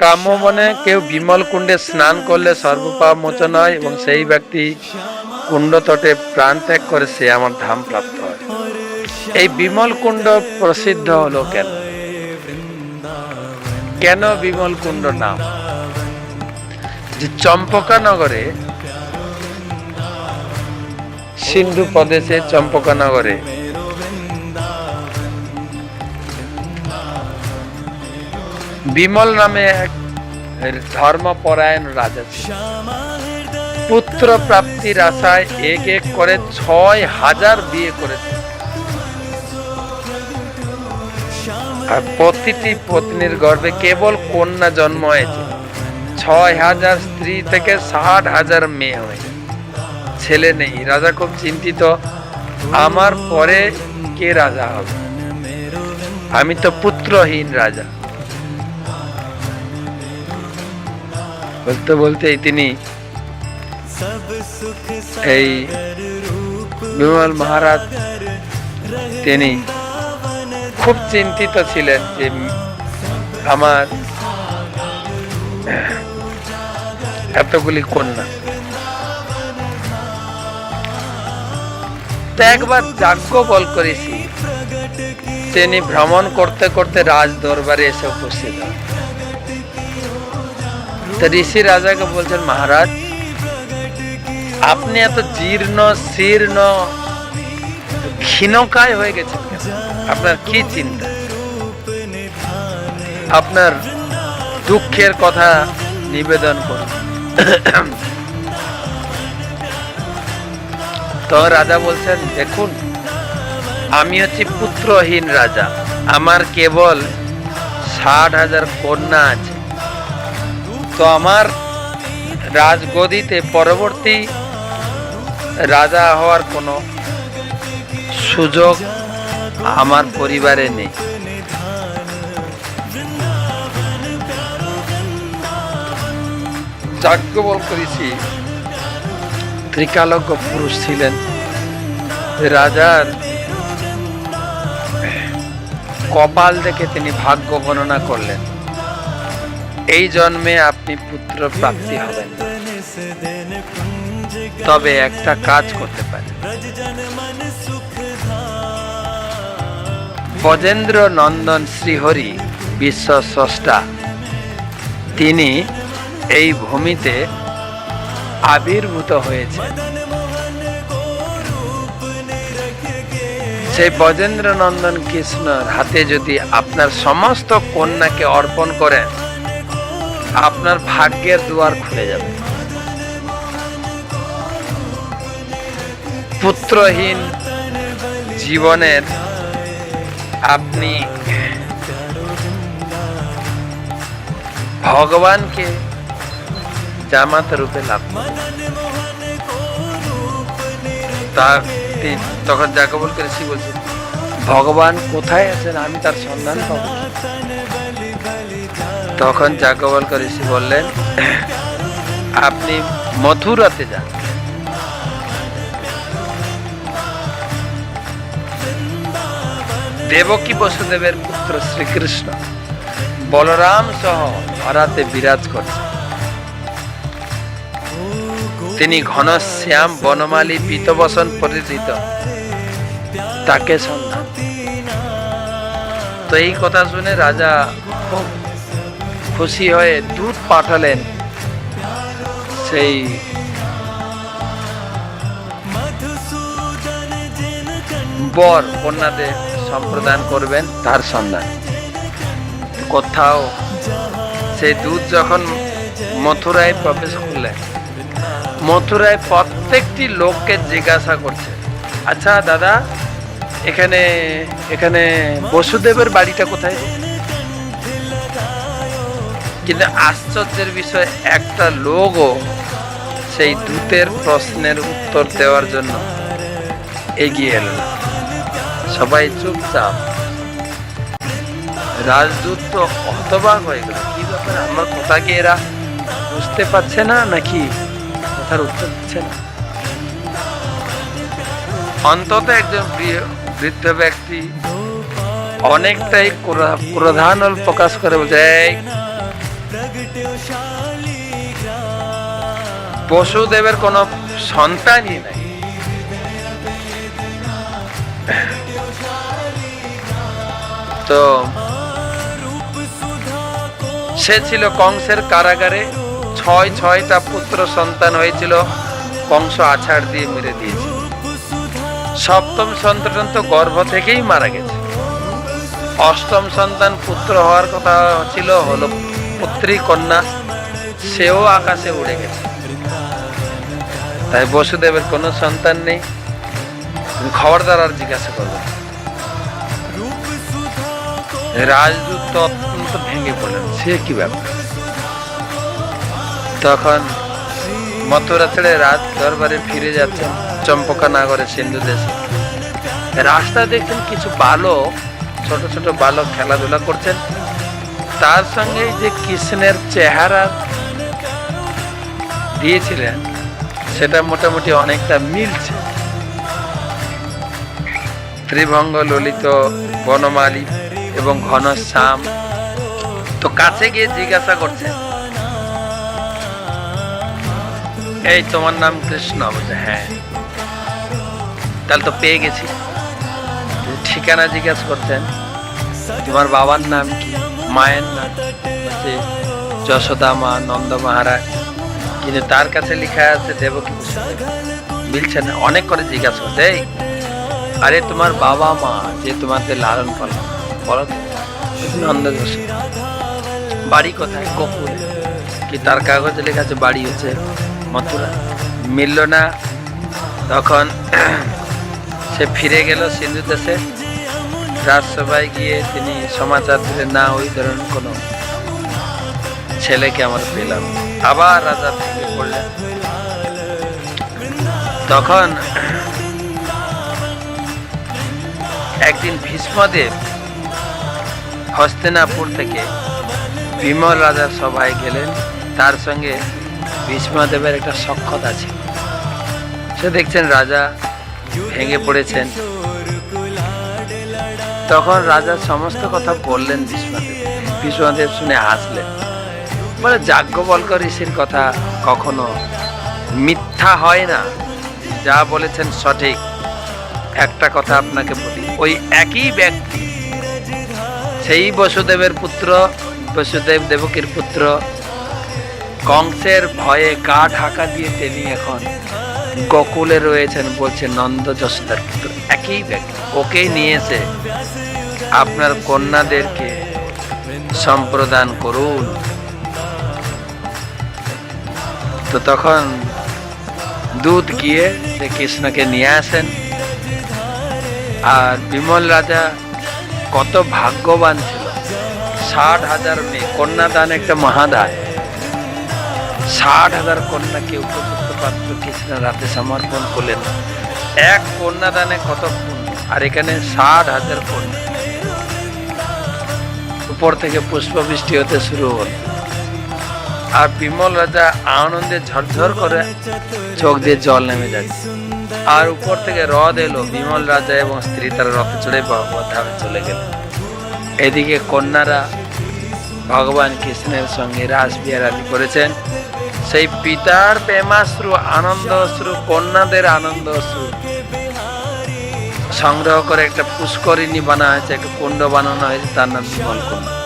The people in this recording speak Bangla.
কাম্যবনে কেউ বিমল কুণ্ডে স্নান করলে সর্বপাপ মোচন হয় এবং সেই ব্যক্তি কুণ্ড তটে প্রাণ ত্যাগ করে সে আমার ধাম প্রাপ্ত হয়। এই বিমল কুণ্ড প্রসিদ্ধ হলো কেন? কেন বিমল কুণ্ড নাম? যে চম্পকানগরে, সিন্ধু প্রদেশে চম্পকানগরে বিমল নামে এক ধর্মপরায়ণ রাজা পুত্র প্রাপ্তির আশায় এক এক করে ছয় হাজার বিয়ে করেছে। আর প্রতিটি পত্নীর গর্ভে কেবল কন্যা জন্ম হয়েছে। ছয় হাজার স্ত্রী থেকে ষাট হাজার মেয়ে হয়েছে ছেলে নেই। রাজা খুব চিন্তিত, আমার পরে কে রাজা হবে? আমি তো পুত্রহীন রাজা। বলতে বলতে তিনি এই বিমল মহারাজ তিনি খুব চিন্তিত ছিলেন যে আমার এতগুলি কন্যা। একবার যাজ্ঞ বল করেছি। তিনি ভ্রমণ করতে করতে রাজ দরবারে এসে উপস্থিত হন। ঋষি রাজাকে বলছেন, মহারাজ, আপনি এত জীর্ণ, শীর্ণ, ক্ষীণকায় হয়ে গেছেন আপনার কি চিন্তা? আপনার দুঃখের কথা নিবেদন করুন। তো রাজা বলছেন, দেখুন, আমি হচ্ছি পুত্রহীন রাজা। আমার কেবল ষাট হাজার কন্যা আছে। তো আমার রাজগদিতে পরবর্তী রাজা হওয়ার কোনো সুযোগ আমার পরিবারে নেই। যাজ্ঞবল করেছি। ত্রিকালজ্ঞ পুরুষ ছিলেন। রাজার কপাল দেখে তিনি ভাগ্য গণনা করলেন। এই জন্মে আপনি পুত্র প্রাপ্তি হবেন। তবে একটা কাজ করতে পারেন। ব্রজেন্দ্র নন্দন শ্রীহরি বিশ্ব স্রষ্টা। তিনি এই ভূমিতে আবির্ভূত হয়েছে সেই ব্রজেন্দ্র নন্দন কৃষ্ণর হাতে যদি আপনার সমস্ত কন্যাকে অর্পণ করেন আপনার ভাগ্যের দুয়ার খুলে যাবে। পুত্রহীন জীবনের আপনি ভগবানকে জামাত রূপে লাভ তখন যাকে করে ঋষি বলছেন, ভগবান কোথায় আছেন? আমি তার সন্ধান পাবো কি?" তখন যাজ্ঞবল্ক ঋষি বললেন, আপনি মথুরাতে যান। দেবকী বসুদেবের পুত্র শ্রীকৃষ্ণ বলরাম সহ ধরাতে বিরাজ করছে তিনি ঘনশ্যাম বনমালী পীতবসন পরিচিত তাকে সন্ধান। তো এই কথা শুনে রাজা খুব খুশি হয়ে দুধ পাঠালেন সেই বর কন্যাদের সম্প্রদান করবেন তার সন্ধান কোথাও সেই দুধ যখন মথুরায় প্রবেশ করলেন, মথুরায় প্রত্যেকটি লোককে জিজ্ঞাসা করছে আচ্ছা দাদা, এখানে এখানে বসুদেবের বাড়িটা কোথায়? কিন্তু আশ্চর্যের বিষয় একটা লোকও সেই দূতের প্রশ্নের উত্তর দেওয়ার জন্য এগিয়ে এলো সবাই চুপচাপ। রাজদূত তো হতবাক হয়ে গেল। কি ব্যাপার? আমার কথা কি এরা বুঝতে পারছে না নাকি কথার উত্তর দিচ্ছে না? অন্তত একজন বৃদ্ধ ব্যক্তি অনেকটাই প্রধান প্রকাশ করে "এই, বসুদেবের কোনো সন্তানই নাই। তো সে ছিল কংসের কারাগারে। ছয় ছয়টা পুত্র সন্তান হয়েছিল। কংস আছাড় দিয়ে মেরে দিয়েছে সপ্তম সন্তান তো গর্ভ থেকেই মারা গেছে। অষ্টম সন্তান পুত্র হওয়ার কথা ছিল হলো পুত্রী কন্যা, সেও আকাশে উড়ে গেছে। তাই বসুদেবের কোনো সন্তান নেই। খবরদার আর জিজ্ঞাসা করবে না। রাজদূত তো অত্যন্ত ভেঙে পড়লেন। সে কি ব্যাপার? তখন মথুরা ছেড়ে রাজ দরবারে ফিরে যাচ্ছেন চম্পকা নাগরে সিন্ধু দেশে। রাস্তা দেখছেন কিছু বালক, ছোট ছোট বালক খেলাধুলা করছেন। তার সঙ্গে যে কৃষ্ণের চেহারা দিয়েছিলেন, সেটা মোটামুটি অনেকটা মিলছে। ত্রিভঙ্গ, ললিত, বনমালী এবং ঘনশ্যাম তো কাছে গিয়ে জিজ্ঞাসা করছে এই তোমার নাম কৃষ্ণ? বলছে হ্যাঁ। তাহলে তো পেয়ে গেছি। ঠিকানা জিজ্ঞাসা করছেন, তোমার বাবার নাম কি? মায়ের নাম হচ্ছে যশোদা মা নন্দ মহারাজ। কিন্তু তার কাছে লেখা আছে দেবকী। মিলছে না। অনেক করে জিজ্ঞাসা করছে আরে তোমার বাবা মা যে তোমাদের লালন পালন বলো নন্দ বাড়ি কোথায়? গোকুল কি তার কাগজে লেখা আছে, বাড়ি হচ্ছে মথুরা। মিলল না। তখন সে ফিরে গেল সিন্ধু দেশে। রাজসভায় গিয়ে তিনি সমাচার দিলেন, না, ওই ধরনের কোনো ছেলেকে আমার পেলাম আবার রাজা ভেঙে পড়লেন। তখন একদিন ভীষ্মদেব হস্তিনাপুর থেকে বিমল রাজার সভায় গেলেন। তার সঙ্গে ভীষ্মদেবের একটা সক্ষত আছে সে দেখছেন রাজা ভেঙে পড়েছেন। তখন রাজা সমস্ত কথা বললেন ভীষ্মদেব ভীষ্মদেব শুনে হাসলেন। বলে যাজ্ঞবল্ক ঋষির কথা কখনো মিথ্যা হয় না। যা বলেছেন সঠিক। একটা কথা আপনাকে বলি, ওই একই ব্যক্তি, সেই বসুদেবের পুত্র, বসুদেব দেবকীর পুত্র, কংসের ভয়ে গা ঢাকা দিয়ে তিনি এখন গোকুলে রয়েছেন বলছে নন্দ যশোদার পুত্র। একই ব্যক্তি ওকেই নিয়েছে। আপনার কন্যাদেরকে সম্প্রদান করুন। তো তখন দুধ গিয়ে সে কৃষ্ণকে নিয়ে আসেন। আর বিমল রাজা কত ভাগ্যবান ছিল। ষাট হাজার মেয়ে। কন্যাদান একটা মহাদান। ষাট হাজার কন্যাকে উপযুক্ত পাত্র কৃষ্ণ রাতে সমর্পণ করলেন। এক কন্যাদানে কত পুণ্য, আর এখানে ষাট হাজার কন্যা উপর থেকে পুষ্পবৃষ্টি হতে শুরু হল। আর বিমল রাজা আনন্দে ঝরঝর করে চোখ দিয়ে জল নেমে যাচ্ছে। আর উপর থেকে হ্রদ এলো, বিমল রাজা এবং স্ত্রী তারা রথে চড়ে ধামে চলে গেল। এদিকে কন্যারা ভগবান কৃষ্ণের সঙ্গে রাস বিহারানি করেছেন। সেই পিতার প্রেমাশ্রু আনন্দ অশ্রু কন্যাদের আনন্দ অশ্রু সংগ্রহ করে একটা পুষ্করিণী বানা হয়েছে, একটা কুণ্ড বানানো হয়েছে, তার নাম বিমল কুণ্ড